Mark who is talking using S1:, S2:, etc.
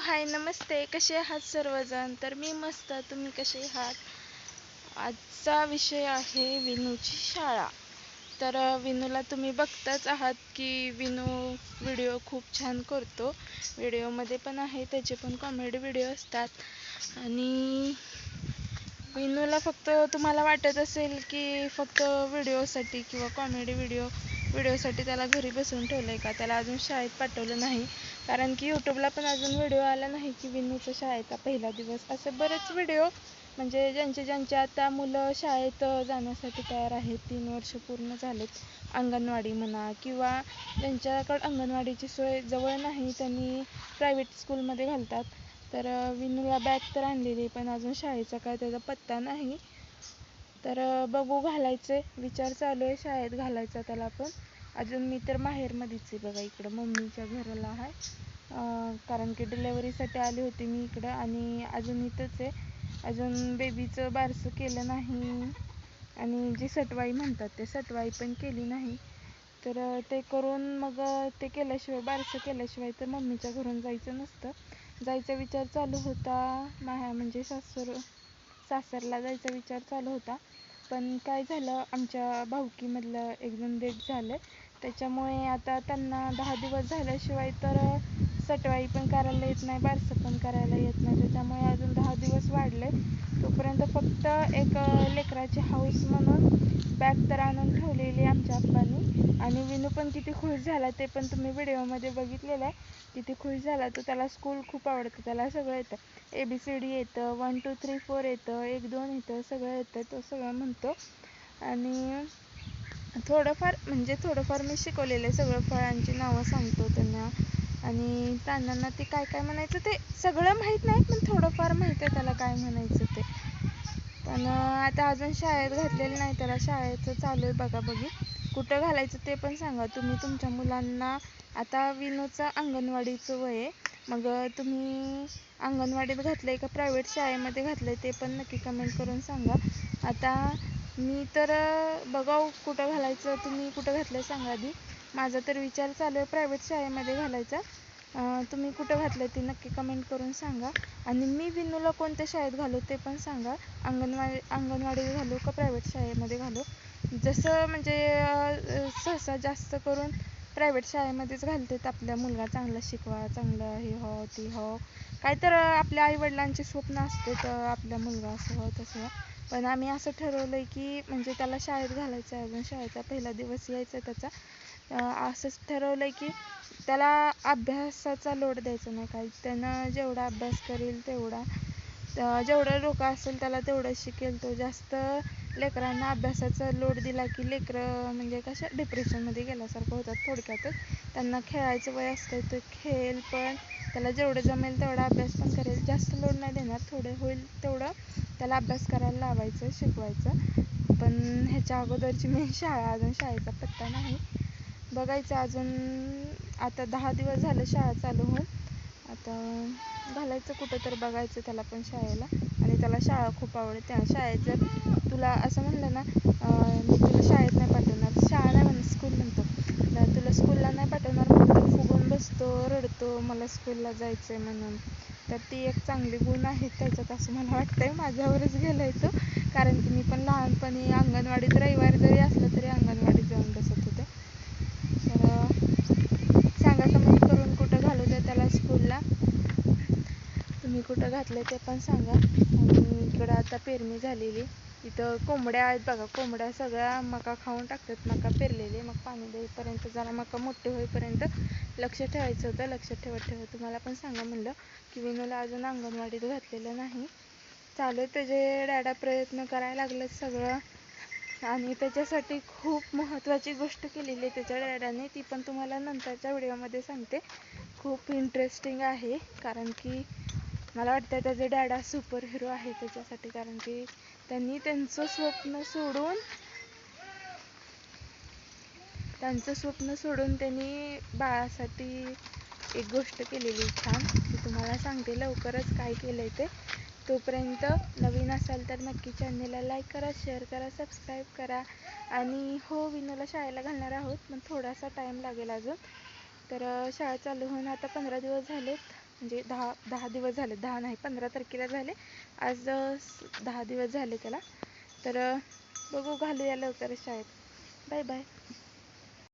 S1: हाय नमस्ते. कसे आहात सर्वजण? तर मी मस्त. तुम्ही कसे आहात? आजचा विषय आहे विनूची शाळा. तर विनूला तुम्ही बघताच आहात की विनू व्हिडिओ खूप छान करतो. व्हिडिओमध्ये पण आहे त्याचे पण कॉमेडी व्हिडिओ असतात. आणि विनूला फक्त तुम्हाला वाटत असेल की फक्त व्हिडिओसाठी किंवा कॉमेडी व्हिडिओ व्हिडिओसाठी त्याला घरी बसवून ठेवलं आहे का? त्याला अजून शाळेत पाठवलं नाही. कारण की यूट्यूबला पण अजून व्हिडिओ आला नाही की विनूचा शाळेचा पहिला दिवस. असे बरेच व्हिडिओ म्हणजे ज्यांचे ज्यांचे आता मुलं शाळेत जाण्यासाठी तयार आहेत तीन वर्ष पूर्ण झालेत. अंगणवाडी म्हणा किंवा ज्यांच्याकडं अंगणवाडीची सोय जवळ नाही त्यांनी प्रायव्हेट स्कूलमध्ये घालतात. तर विनूला बॅग तर आणलेली आहे, पण अजून शाळेचा काय त्याचा पत्ता नाही. तर बघू घालायचे. विचार चालू आहे शाळेत घालायचा त्याला पण. अजून मी तर माहेरमध्येच आहे बघा इकडं. मम्मीच्या घराला आहे. कारण की डिलेवरीसाठी आली होती मी इकडं आणि अजून इथंच आहे. अजून बेबीचं बारसं केलं नाही. आणि जी सटवाई म्हणतात ते सटवाई पण केली नाही. तर ते करून मग ते केल्याशिवाय बारसं केल्याशिवाय तर मम्मीच्या घरून जायचं नसतं. जायचा विचार चालू होता. माह्या म्हणजे सासूर सासरला जायचा विचार चालू होता. पण काय झालं आमच्या भाऊकीमधलं एकदम डेट झालं. त्याच्यामुळे आता त्यांना दहा दिवस झाल्याशिवाय तर सटवाई पण करायला येत नाही बारसं पण करायला येत नाही. त्याच्यामुळे अजून दहा दिवस वाढले. तोपर्यंत फक्त एक लेकराची हाऊस म्हणून बॅग तर आणून ठेवलेली आमच्या आप्पांनी. आणि विनू पण किती खुश झाला ते पण तुम्ही व्हिडिओमध्ये बघितलेलं आहे. किती खुश झाला तो. त्याला स्कूल खूप आवडतं. त्याला सगळं येतं. ए बी सी डी येतं वन टू थ्री फोर येतं एक दोन येतं सगळं येतं. तो सगळं म्हणतो. आणि थोडंफार म्हणजे थोडंफार मी शिकवलेलं आहे सगळं. फळांची नावं सांगतो त्यांना. आणि प्राण्यांना ते काय काय म्हणायचं ते सगळं माहीत नाही पण थोडंफार माहीत आहे त्याला काय म्हणायचं ते. पण आता अजून शाळेत घातलेलं नाही त्याला शाळेचं चालू आहे बघा बघी. कुठं घालायचं ते पण सांगा. तुम्ही तुमच्या मुलांना आता विनूचं अंगणवाडीचं वय आहे. मग तुम्ही अंगणवाडीत घातलं आहे का प्रायव्हेट शाळेमध्ये घातलं आहे ते पण नक्की कमेंट करून सांगा. आता मी तर बघाव कुठं घालायचं तुम्ही कुठं घातलं सांगा आधी. माझा तर विचार चालू आहे प्रायव्हेट शाळेमध्ये घालायचा. तुम्ही कुठं घातलं ते नक्की कमेंट करून सांगा. आणि मी विनूला कोणत्या शाळेत घालू ते पण सांगा. अंगणवाडी अंगणवाडीत घालू का प्रायव्हेट शाळेमध्ये घालू? जसं म्हणजे सहसा जास्त करून प्रायव्हेट शाळेमध्येच घालतात आपला मुलगा चांगला शिकवा चांगलं हे हो ती हो. काय तर आपल्या आईवडिलांचे स्वप्न असते तर आपला मुलगा असं हो तसं हो. पण आम्ही असं ठरवलं आहे की म्हणजे त्याला शाळेत घालायचं आहे. अजून शाळेचा पहिला दिवस यायचा त्याचा. असंच ठरवलं आहे की त्याला अभ्यासाचा लोड द्यायचा नाही काही त्यानं जेवढा अभ्यास करेल तेवढा जेवढं डोकं असेल त्याला तेवढं शिकेल. तो जास्त लेकरांना अभ्यासाचा लोड दिला की लेकरं म्हणजे कसं डिप्रेशनमध्ये गेल्यासारखं होतात थोडक्यातच. त्यांना खेळायचं वय असतं ते खेळेल पण त्याला जेवढं जमेल तेवढा अभ्यास पण करेल. जास्त लोड नाही देणार थोडं होईल तेवढं त्याला अभ्यास करायला लावायचं शिकवायचं. पण ह्याच्या अगोदरची मी शाळा अजून शाळेचा पत्ता नाही. बघायचं अजून. आता दहा दिवस झाले शाळा चालू होऊन. आता घालायचं कुठं तर बघायचं त्याला पण शाळेला. आणि त्याला शाळा खूप आवडते. त्या शाळेत जर तुला असं म्हणलं ना मी तुला शाळेत नाही पाठवणार. शाळा नाही म्हणत स्कूल म्हणतो. तर तुला स्कूलला नाही पाठवणार म्हणून फुगून बसतो रडतो मला स्कूलला जायचं आहे म्हणून. तर ती एक चांगली गुण आहे त्याच्यात असं मला वाटतंय. माझ्यावरच गेलं आहे तो. कारण की मी पण लहानपणी अंगणवाडीत रविवारी जरी असलं तरी अंगणवाडीत जाऊन बसत होते तर अं, सांगा कमेंट करून कुठं घालू द्या त्याला स्कूलला तुम्ही कुठं घातलं ते पण सांगा. आणि इकडं आता पेरणी झालेली. इथं कोंबड्या आहेत बघा कोंबड्या सगळ्या मका खाऊन टाकतात. मका पेरलेले मग पाणी देईपर्यंत जरा मका मोठे होईपर्यंत लक्ष ठेवायचं होतं लक्ष ठेवत ठेवत तुम्हाला पण सांगा म्हणलं. की विनूला अजून अंगणवाडीत घातलेलं नाही. चालू आहे त्याचे डॅडा प्रयत्न करायला लागलेत सगळं. आणि त्याच्यासाठी खूप महत्त्वाची गोष्ट केलेली आहे त्याच्या डॅडाने. ती पण तुम्हाला नंतरच्या व्हिडिओमध्ये सांगते. खूप इंटरेस्टिंग आहे. कारण की मला वाटतं त्याचे डॅडा सुपर हिरो आहे त्याच्यासाठी कारण की त्यांनी त्यांचं स्वप्न सोडून त्यांचं स्वप्न सोडून त्यांनी बाळासाठी एक गोष्ट केलेली छान ती तुम्हाला सांगते लवकरच काय केलं आहे ते. तोपर्यंत नवीन असाल तर नक्की चॅनलला लाईक करा शेअर करा सबस्क्राईब करा. आणि हो विनूला शाळेला घालणार आहोत पण थोडासा टाईम लागेल अजून. तर शाळा चालू होऊन आता पंधरा दिवस झालेत. म्हणजे दहा दहा दिवस झाले दहा नाही पंधरा तारखेला झाले. आज दहा दिवस झाले त्याला. तर बघू घालूया लवकर शाळेत. Bye bye.